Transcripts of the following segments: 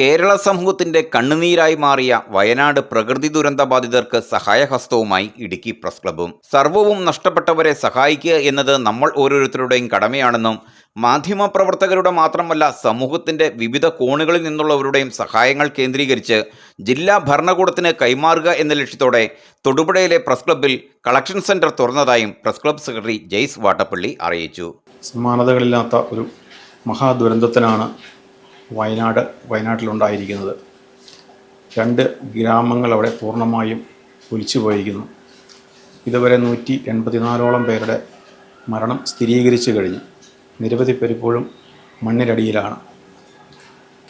കേരള സമൂഹത്തിന്റെ കണ്ണുനീരായി മാറിയ വയനാട് പ്രകൃതി ദുരന്ത ബാധിതർക്ക് സഹായഹസ്തവുമായി ഇടുക്കി പ്രസ് ക്ലബും. സർവവും നഷ്ടപ്പെട്ടവരെ സഹായിക്കുക എന്നത് നമ്മൾ ഓരോരുത്തരുടെയും കടമയാണെന്നും മാധ്യമപ്രവർത്തകരുടെ മാത്രമല്ല സമൂഹത്തിന്റെ വിവിധ കോണുകളിൽ നിന്നുള്ളവരുടെയും സഹായങ്ങൾ കേന്ദ്രീകരിച്ച് ജില്ലാ ഭരണകൂടത്തിന് കൈമാറുക എന്ന ലക്ഷ്യത്തോടെ തൊടുപുഴയിലെ പ്രസ് ക്ലബിൽ collection centre തുറന്നതായും press club secretary Jaise Vattappally അറിയിച്ചു. സമാനതകളില്ലാത്ത ഒരു മഹാദുരന്തത്തിനാണ് വയനാട് വയനാട്ടിലുണ്ടായിരിക്കുന്നത്. രണ്ട് ഗ്രാമങ്ങൾ അവിടെ പൂർണമായും ഒലിച്ചു പോയിരിക്കുന്നു. ഇതുവരെ നൂറ്റി എൺപത്തിനാലോളം പേരുടെ മരണം സ്ഥിരീകരിച്ചു കഴിഞ്ഞു. നിരവധി പേരിപ്പോഴും മണ്ണിനടിയിലാണ്.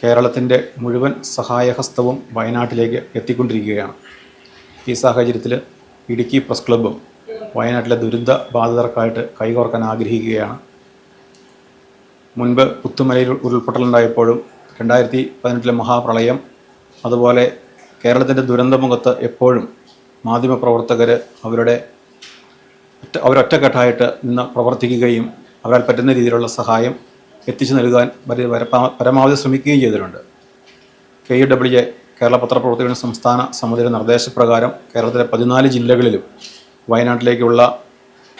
കേരളത്തിന്റെ മുഴുവൻ സഹായഹസ്തവും വയനാട്ടിലേക്ക് എത്തിക്കൊണ്ടിരിക്കുകയാണ്. ഈ സാഹചര്യത്തിൽ ഇടുക്കി പ്രസ് ക്ലബ്ബും വയനാട്ടിലെ ദുരിത ബാധിതർക്കായിട്ട് കൈകോർക്കാൻ ആഗ്രഹിക്കുകയാണ്. മുൻപ് പുത്തുമലയിൽ ഉരുൾപൊട്ടലുണ്ടായപ്പോഴും രണ്ടായിരത്തി പതിനെട്ടിലെ മഹാപ്രളയം അതുപോലെ കേരളത്തിന്റെ ദുരന്തമുഖത്ത് എപ്പോഴും മാധ്യമപ്രവർത്തകർ അവരുടെ ഒറ്റ അവരൊറ്റക്കെട്ടായിട്ട് നിന്ന് പ്രവർത്തിക്കുകയും അവരാൽ പറ്റുന്ന രീതിയിലുള്ള സഹായം എത്തിച്ചു നൽകാൻ പരി- പരമാവധി ശ്രമിക്കുകയും ചെയ്തിട്ടുണ്ട്. K U W A Kerala പത്രപ്രവർത്തകരുടെ സംസ്ഥാന സമിതിയുടെ നിർദ്ദേശപ്രകാരം കേരളത്തിലെ പതിനാല് ജില്ലകളിലും വയനാട്ടിലേക്കുള്ള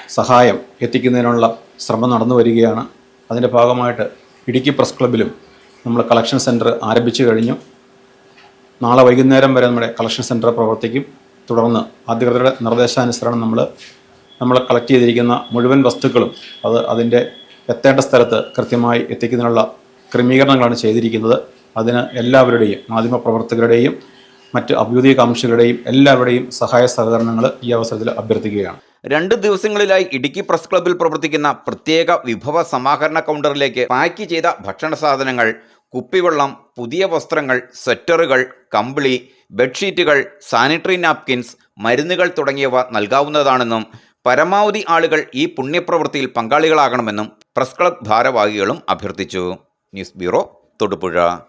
സഹായം എത്തിക്കുന്നതിനുള്ള ശ്രമം നടന്നു വരികയാണ്. അതിന്റെ ഭാഗമായിട്ട് ഇടുക്കി പ്രസ് ക്ലബ്ബിലും നമ്മൾ കളക്ഷൻ സെന്റർ ആരംഭിച്ചു കഴിഞ്ഞു. നാളെ വൈകുന്നേരം വരെ നമ്മുടെ കളക്ഷൻ സെന്റർ പ്രവർത്തിക്കും. തുടർന്ന് അധികൃതരുടെ നിർദ്ദേശാനുസരണം നമ്മൾ നമ്മൾ കളക്ട് ചെയ്തിരിക്കുന്ന മുഴുവൻ വസ്തുക്കളും അത് അതിന്റെ എത്തേണ്ട സ്ഥലത്ത് കൃത്യമായി എത്തിക്കുന്നതിനുള്ള ക്രമീകരണങ്ങളാണ് ചെയ്തിരിക്കുന്നത്. അതിന് എല്ലാവരുടെയും മാധ്യമപ്രവർത്തകരുടെയും മറ്റ് ഔദ്യോഗിക കമ്മീഷനുകളുടെയും എല്ലാവരുടെയും സഹായ സഹകരണങ്ങൾ ഈ അവസരത്തിൽ അഭ്യർത്ഥിക്കുകയാണ്. രണ്ട് ദിവസങ്ങളിലായി ഇടുക്കി പ്രസ് ക്ലബ്ബിൽ പ്രവർത്തിക്കുന്ന പ്രത്യേക വിഭവ സമാഹരണ കൗണ്ടറിലേക്ക് പാക്ക് ചെയ്ത ഭക്ഷണ സാധനങ്ങൾ കുപ്പിവെള്ളം പുതിയ വസ്ത്രങ്ങൾ സ്വെറ്ററുകൾ കമ്പിളി ബെഡ്ഷീറ്റുകൾ സാനിറ്ററി നാപ്കിൻസ് മരുന്നുകൾ തുടങ്ങിയവ നൽകാവുന്നതാണെന്നും പരമാവധി ആളുകൾ ഈ പുണ്യപ്രവൃത്തിയിൽ പങ്കാളികളാകണമെന്നും പ്രസ് ക്ലബ് ഭാരവാഹികളും അഭ്യർത്ഥിച്ചു. News bureau Thodupuzha.